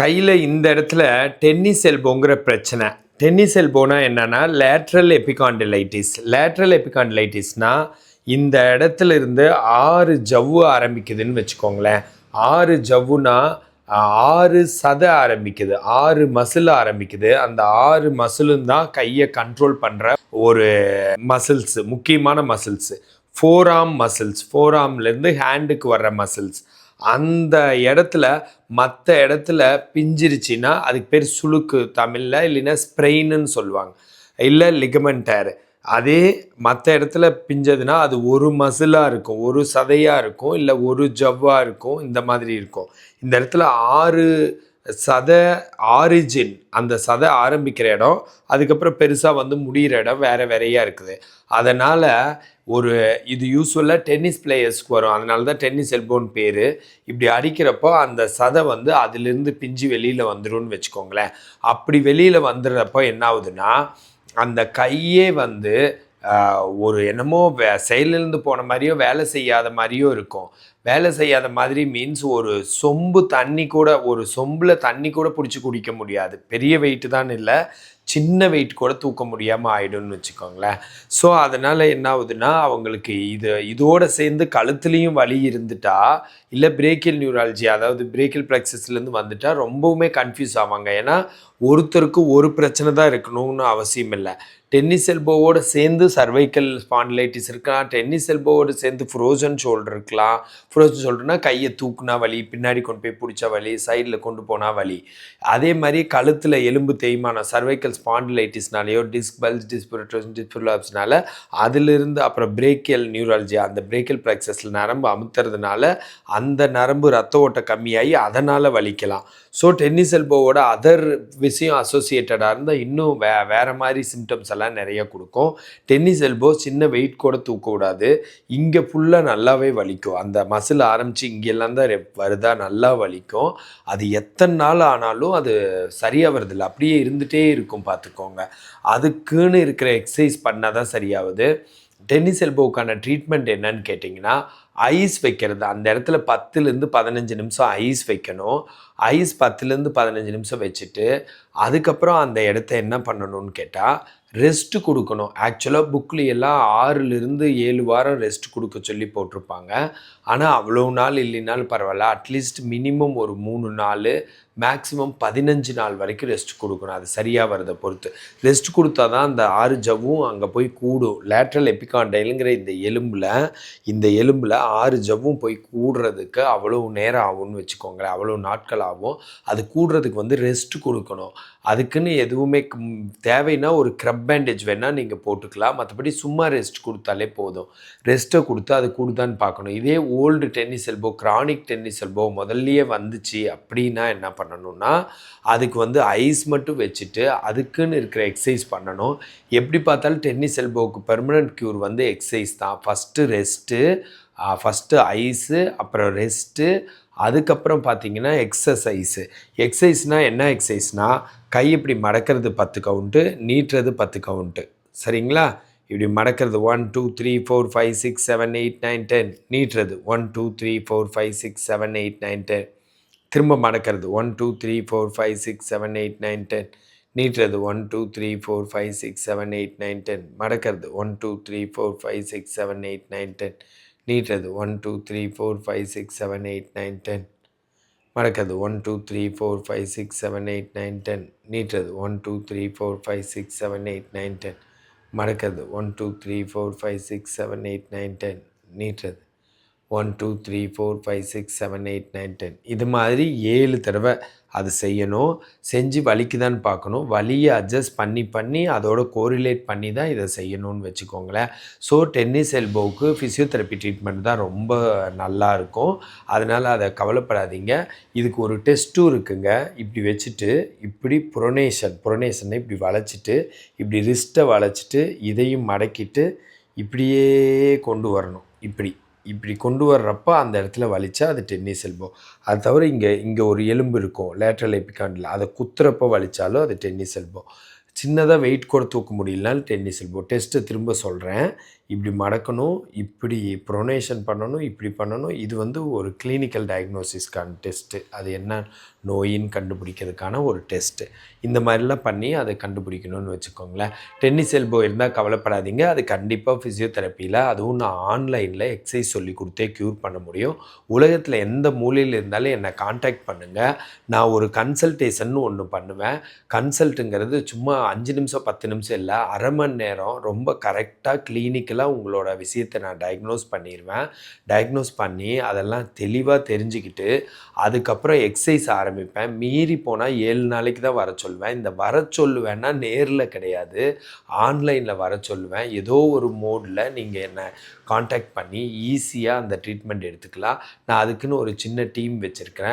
கையில் இந்த இடத்துல டென்னிஸ் எல்போங்கிற பிரச்சனை. டென்னிஸ் எல்போனா என்னென்னா லேட்ரல் எபிகாண்டிலைட்டிஸ் லேட்ரல் எபிகாண்டிலைட்டிஸ்னா இந்த இடத்துல இருந்து ஆறு ஜவ்வு ஆரம்பிக்குதுன்னு வச்சுக்கோங்களேன். ஆறு ஜவ்வுனா ஆறு சதை ஆரம்பிக்குது. ஆறு மசில் ஆரம்பிக்குது. அந்த ஆறு மசிலும் தான் கையை கண்ட்ரோல் பண்ணுற ஒரு மசில்ஸ் முக்கியமான மசில்ஸ் ஃபோர் ஆர்ம் மசில்ஸ் ஃபோர் ஆர்ம்லேருந்து ஹேண்டுக்கு வர்ற மசில்ஸ் அந்த இடத்துல மற்ற இடத்துல பிஞ்சிருச்சுன்னா அதுக்கு பேர் சுளுக்கு தமிழில் இல்லைன்னா ஸ்ப்ரெயின்னு சொல்லுவாங்க. இல்லை லிகமெண்டர் அதே மற்ற இடத்துல பிஞ்சதுன்னா அது ஒரு மசிலாக இருக்கும் ஒரு சதையாக இருக்கும் இல்லை ஒரு ஜவ்வாக இருக்கும் இந்த மாதிரி இருக்கும். இந்த இடத்துல ஆறு சத ஆரிஜின் அந்த சதை ஆரம்பிக்கிற இடம் அதுக்கப்புறம் பெருசாக வந்து முடிகிற இடம் வேறு வேறையாக இருக்குது. அதனால் ஒரு இது யூஸ்வலாக டென்னிஸ் பிளேயர்ஸ்க்கு வரும். அதனால தான் டென்னிஸ் எல்போன் பேர். இப்படி அடிக்கிறப்போ அந்த சதை வந்து அதுலேருந்து பிஞ்சு வெளியில் வந்துரும்னு வச்சுக்கோங்களேன். அப்படி வெளியில் வந்துடுறப்போ என்ன ஆகுதுன்னா அந்த கையே வந்து ஒரு என்னமோ வே செயலிருந்து போன மாதிரியோ வேலை செய்யாத மாதிரியோ இருக்கும். வேலை செய்யாத மாதிரி மீன்ஸ் ஒரு சொம்பு தண்ணி கூட ஒரு சொம்பில் தண்ணி கூட பிடிச்சி குடிக்க முடியாது. பெரிய வெயிட்டு தான் இல்லை சின்ன வெயிட் கூட தூக்க முடியாமல் ஆயிடும்னு வச்சுக்கோங்களேன். ஸோ அதனால் என்ன ஆகுதுன்னா அவங்களுக்கு இது இதோடு சேர்ந்து கழுத்துலேயும் வலி இருந்துட்டா இல்லை பிரேக்கில் நியூராலஜி அதாவது பிரேக்கில் பிளெக்சஸ்லேருந்து வந்துட்டா ரொம்பவுமே கன்ஃபியூஸ் ஆவாங்க. ஏன்னா ஒருத்தருக்கு ஒரு பிரச்சனை தான் இருக்கணும்னு அவசியம் இல்லை. டென்னிஸ் எல்போவோடு சேர்ந்து சர்வைக்கல் ஸ்பாண்டிலைட்டிஸ் இருக்கலாம் டென்னிஸ் எல்போவோடு சேர்ந்து ஃப்ரோசன் ஷோல்டர் இருக்கலாம் ஃப்ரோசன் சொல்கிறேன்னா கையை தூக்குனா வலி பின்னாடி கொண்டு போய் பிடிச்சா வலி சைடில் கொண்டு போனால் வலி. அதே மாதிரி கழுத்தில் எலும்பு தேய்மானம் சர்வைக்கல் ஸ்பாண்டிலைட்டிஸ்னாலேயோ டிஸ்க் பல்ஸ் டிஸ்பிரட்டோஸ் டிஸ்பிரலாப்ஸ்னால அதிலிருந்து அப்புறம் பிரேக்கியல் நியூராலஜி அந்த பிரேக்கியல் பிளெக்சஸில் நரம்பு அமுத்துறதுனால அந்த நரம்பு ரத்த ஓட்டம் கம்மியாகி அதனால் வலிக்கலாம். ஸோ டென்னிஸ் எல்போவோட அதர் விஷயம் அசோசியேட்டடாக இருந்தால் இன்னும் வே வேறு மாதிரி சிம்டம்ஸ் எல்லாம் நிறைய கொடுக்கும். டென்னிஸ் எல்போ சின்ன வெயிட் கூட தூக்க இங்கே ஃபுல்லாக நல்லாவே வலிக்கும். அந்த மசில் ஆரம்பித்து இங்கெல்லாம் தான் ரெப் வருதா நல்லா வலிக்கும். அது எத்தனை நாள் ஆனாலும் அது சரியாக வருதில்லை அப்படியே இருந்துகிட்டே இருக்கும் பார்த்துக்கோங்க. அதுக்குன்னு இருக்கிற எக்ஸசைஸ் பண்ணால் தான் சரியாகுது. டென்னிஸ் எல்போவுக்கான ட்ரீட்மெண்ட் என்னன்னு கேட்டிங்கன்னா ஐஸ் வைக்கிறது. அந்த இடத்துல பத்துலேருந்து பதினஞ்சு நிமிஷம் ஐஸ் வைக்கணும். ஐஸ் பத்துலேருந்து பதினஞ்சு நிமிஷம் வச்சுட்டு அதுக்கப்புறம் அந்த இடத்த என்ன பண்ணணும்னு கேட்டால் ரெஸ்ட் கொடுக்கணும். ஆக்சுவலாக புக்கில் எல்லாம் ஆறுலேருந்து ஏழு வாரம் ரெஸ்ட் கொடுக்க சொல்லி போட்டிருப்பாங்க. ஆனால் அவ்வளோ நாள் இல்லைனாலும் பரவாயில்ல. அட்லீஸ்ட் மினிமம் ஒரு மூணு நாள் மேக்ஸிமம் பதினஞ்சு நாள் வரைக்கும் ரெஸ்ட் கொடுக்கணும். அது சரியாக வரதை பொறுத்து. ரெஸ்ட் கொடுத்தா தான் அந்த ஆறு ஜவ்வும் அங்கே போய் கூடும். லேட்ரல் எபிகாண்டைலுங்கிற இந்த எலும்பில் இந்த எலும்பில் ஆறு ஜவ்வும் போய் கூடுறதுக்கு அவ்வளோ நேரம் ஆகும்னு வச்சுக்கோங்களேன். அவ்வளோ நாட்கள் ஆகும். அது கூடுறதுக்கு வந்து ரெஸ்ட் கொடுக்கணும். அதுக்குன்னு எதுவுமே தேவைன்னா ஒரு க்ரப் பேண்டேஜ் வேணால் நீங்கள் போட்டுக்கலாம். மற்றபடி சும்மா ரெஸ்ட் கொடுத்தாலே போதும். ரெஸ்ட்டை கொடுத்து அது கூடுதான்னு பார்க்கணும். இதே old tennis elbow chronic tennis elbow முதல்லயே வந்துச்சு அப்படின்னா என்ன பண்ணணும்னா அதுக்கு வந்து ஐஸ் மட்டும் வச்சுட்டு அதுக்குன்னு இருக்கிற எக்ஸசைஸ் பண்ணணும். எப்படி பார்த்தாலும் டென்னிஸ் எல்போவுக்கு பெர்மனன்ட் க்யூர் வந்து எக்ஸசைஸ் தான். ஃபஸ்ட்டு ரெஸ்ட்டு ஃபஸ்ட்டு ஐஸு அப்புறம் ரெஸ்ட்டு அதுக்கப்புறம் பார்த்தீங்கன்னா எக்ஸசைஸு. எக்ஸசைஸ்னால் என்ன எக்ஸசைஸ்னால் கை இப்படி மடக்கிறது பத்து கவுண்ட்டு நீட்டுறது பத்து கவுண்ட்டு. சரிங்களா? இப்படி மடக்கிறது one two three four five six seven eight nine ten நீட்டுறது. One two three four five six seven eight nine ten திரும்ப மடக்கிறது. One two three four five six seven eight nine ten நீட்டுறது. One two three four five six seven eight nine ten மடக்கிறது. One two three four five six seven eight nine ten நீட்டுறது. One two three four five six seven eight nine ten மடக்கிறது. One two three four five six seven eight nine ten நீட்டுறது. One two three four five six seven eight nine ten மடக்கிறது one two three four five six seven eight nine ten நீட்டுறது. One two three four five six seven eight nine ten. இது மாதிரி ஏழு தடவை அது செய்யணும். செஞ்சு வலிக்குதான்னு பார்க்கணும். வலியை adjust பண்ணி பண்ணி அதோட கோரிலேட் பண்ணி தான் இதை செய்யணும்னு வச்சுக்கோங்களேன். ஸோ டென்னிஸ் எல்போவுக்கு ஃபிசியோதெரப்பி ட்ரீட்மெண்ட் தான் ரொம்ப நல்லா இருக்கும். அதனால் அதை கவலைப்படாதீங்க. இதுக்கு ஒரு டெஸ்ட்டும் இருக்குங்க. இப்படி வச்சுட்டு இப்படி புரொனேஷன் புரொனேஷனை இப்படி வளைச்சிட்டு இப்படி ரிஸ்ட்டை வளைச்சிட்டு இதையும் மடக்கிட்டு இப்படியே கொண்டு வரணும். இப்படி. இப்படி கொண்டு வர்றப்ப அந்த இடத்துல வலிச்சா அது டென்னிஸ் எல்போ அது தவிர இங்கே இங்கே ஒரு எலும்பு இருக்கும் லேட்ரல் எபிகாண்டில் அதை குத்துறப்ப வலிச்சாலும் அது டென்னிஸ் எல்போ சின்னதாக வெயிட் கூட தூக்க முடியலனாலும் டென்னிஸ் எல்போ டெஸ்ட்டை திரும்ப சொல்கிறேன் இப்படி மடக்கணும் இப்படி ப்ரொனேஷன் பண்ணணும் இப்படி பண்ணணும். இது வந்து ஒரு கிளினிக்கல் டயக்னோசிஸ்க்கான டெஸ்ட்டு அது என்ன நோயின்னு கண்டுபிடிக்கிறதுக்கான ஒரு டெஸ்ட்டு இந்த மாதிரிலாம் பண்ணி அதை கண்டுபிடிக்கணும்னு வச்சுக்கோங்களேன். டென்னிஸ் எல்போ இருந்தால் கவலைப்படாதீங்க. அது கண்டிப்பாக ஃபிசியோதெரப்பியில் அதுவும் நான் ஆன்லைனில் எக்ஸசைஸ் சொல்லி கொடுத்தே க்யூர் பண்ண முடியும். உலகத்தில் எந்த மூலையில் இருந்தாலும் என்னை காண்டாக்ட் பண்ணுங்கள் நான் ஒரு கன்சல்டேஷன் ஒன்று பண்ணுவேன். கன்சல்ட்டுங்கிறது சும்மா அஞ்சு நிமிஷம் பத்து நிமிஷம் இல்லை அரை மணி நேரம் ரொம்ப கரெக்டாக கிளினிக்கலாக உங்களோட விஷயத்தை நான் டயக்னோஸ் பண்ணிடுவேன் டயக்னோஸ் பண்ணி அதெல்லாம் தெளிவாக தெரிஞ்சுக்கிட்டு அதுக்கப்புறம் எக்ஸசைஸ் ஆரம்பிப்பேன். மீறி போனால் ஏழு நாளைக்கு தான் வர சொல்லுவேன் இந்த வர சொல்லுவேன்னா நேரில் கிடையாது. ஆன்லைனில் வர சொல்லுவேன். ஏதோ ஒரு மோடில் நீங்கள் என்னை காண்டாக்ட் பண்ணி ஈஸியாக அந்த ட்ரீட்மெண்ட் எடுத்துக்கலாம். நான் அதுக்குன்னு ஒரு சின்ன டீம் வச்சுருக்கிறேன்.